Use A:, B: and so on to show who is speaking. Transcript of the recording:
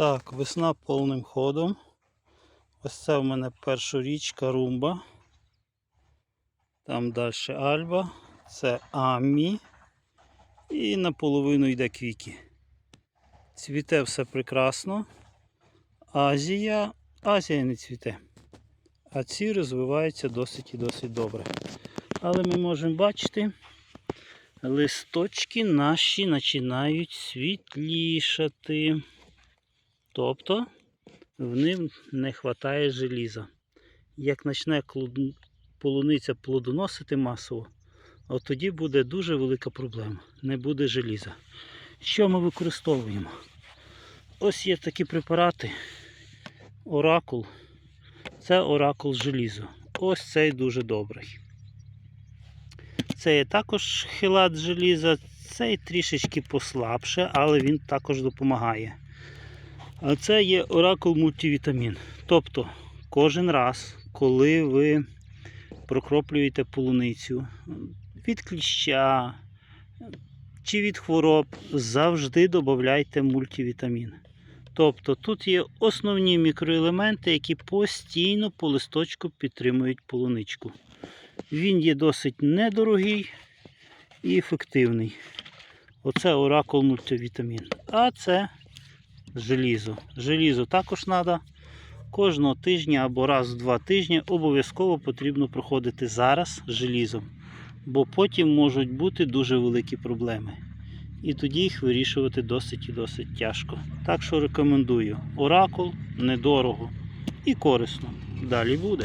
A: Так, весна повним ходом. Ось це в мене перша річка Румба. Там далі Альба. Це Амі. І наполовину йде квіки. Цвіте все прекрасно. Азія. Азія не цвіте. А ці розвиваються досить і досить добре. Але ми можемо бачити, листочки наші починають світлішати. Тобто в ним не вистачає желіза. Як почне полуниця плодоносити масово, от тоді буде дуже велика проблема. Не буде желіза. Що ми використовуємо? Ось є такі препарати. Оракул. Це оракул желізо. Ось цей дуже добрий. Це є також хилат желіза, цей трішечки послабше, але він також допомагає. А це є оракул мультивітамін. Тобто, кожен раз, коли ви прокроплюєте полуницю від кліща чи від хвороб, завжди додавайте мультивітамін. Тобто тут є основні мікроелементи, які постійно по листочку підтримують полуничку. Він є досить недорогий і ефективний. Оце оракул мультивітамін. А це желізо. Желізо також треба кожного тижня або раз в два тижні обов'язково потрібно проходити зараз желізом. Бо потім можуть бути дуже великі проблеми. І тоді їх вирішувати досить і досить тяжко. Так що рекомендую. Оракул недорого і корисно. Далі буде.